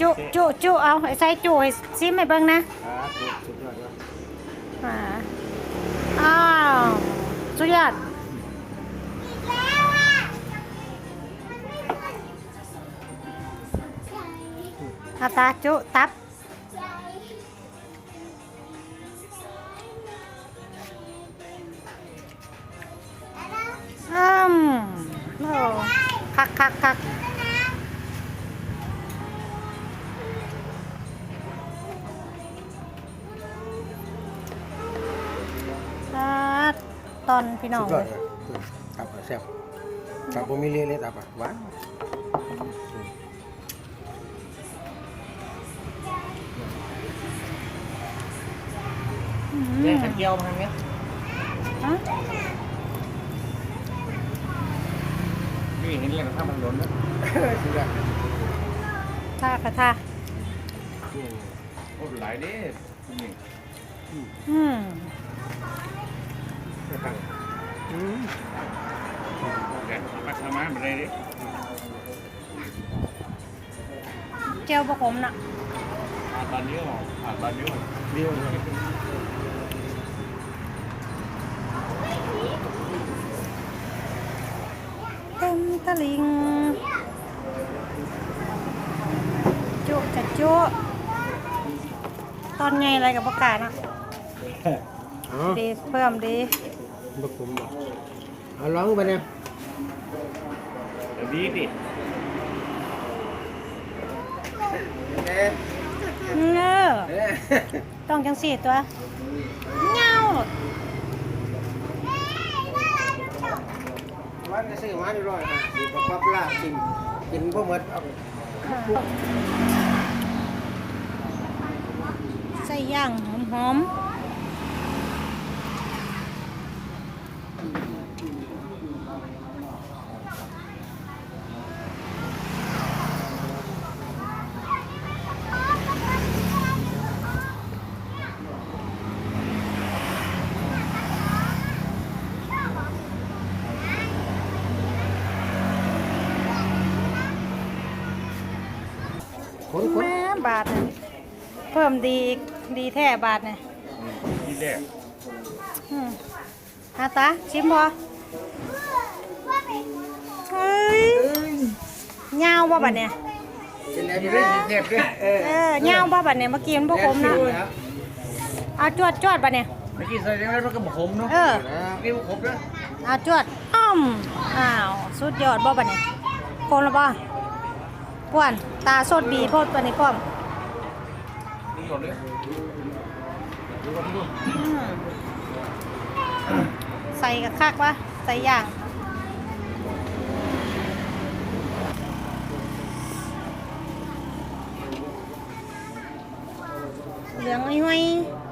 จุจุจุเอาไอ้ใส่จุให้ซิมให้เบิ่งนะครับสุดยอดเลยอ่าอ้าวสุดยอดเอาตาจุตับอืมโอ้คักคักคัก ตอนพี่น้องสุดยเลอดยเลยตับอะแซ่บตับผมมีเลี้ยเลยตับอะหวานอืมแยกกันเกี่ยวมาทางเนี้ยฮะนี่เห็นแล้วถ้ามันหล่นนะสุดยอดท่ากระทาโอ้หลายเด้นี่อืมไม่ ตั้งอืมแกมาทำมาอะไรดิเจียวบะขมน่ะอาตอนนี้ออกอาตอนนี้ออกเลี้ยวเลยเต็มตะลิงจุจะจุตอนไงอะไรกับประกาศน่ะอ๋อดีเพิ่มดี บกผมบอกเอาลองไปเนี่ยเดี๋ยวดีดิเอ๊ะเนอเอ๊ะต้องจังสี่ตัวเงาหลดวันนี้ซื้อมาได้ร้อยห้าสิบประกอบลาบชิมกินพวกหมดเอาใส่ย่างหอมๆ คนคนแม่บาทน่ะเพิ่มดีอีกดีแท้บาทเนี่ยที่แรกอืมอาตาชิมพอเฮ้ยเงาบ่บัดเนี่ยกินแล้วอยู่ได้เจ็บด้วยเออเออเงาบ่บัดเนี่ยเมื่อกี้มันบ่คมนะเอาจวดจวดบัดเนี่ยเมื่อกี้ใส่ยังไงมันก็บขมเนาะเออนี่บขมนะเอาจวดอ้อมอ้าวสุดยอดบ่บัดเนี่ยคมแล้วบ่ กวนตาสดบีโพดตัวนี้พร้อมนี่ก่อนเลยอืมใส่กับคักวะใส่ย่างเหลืองห้อยๆ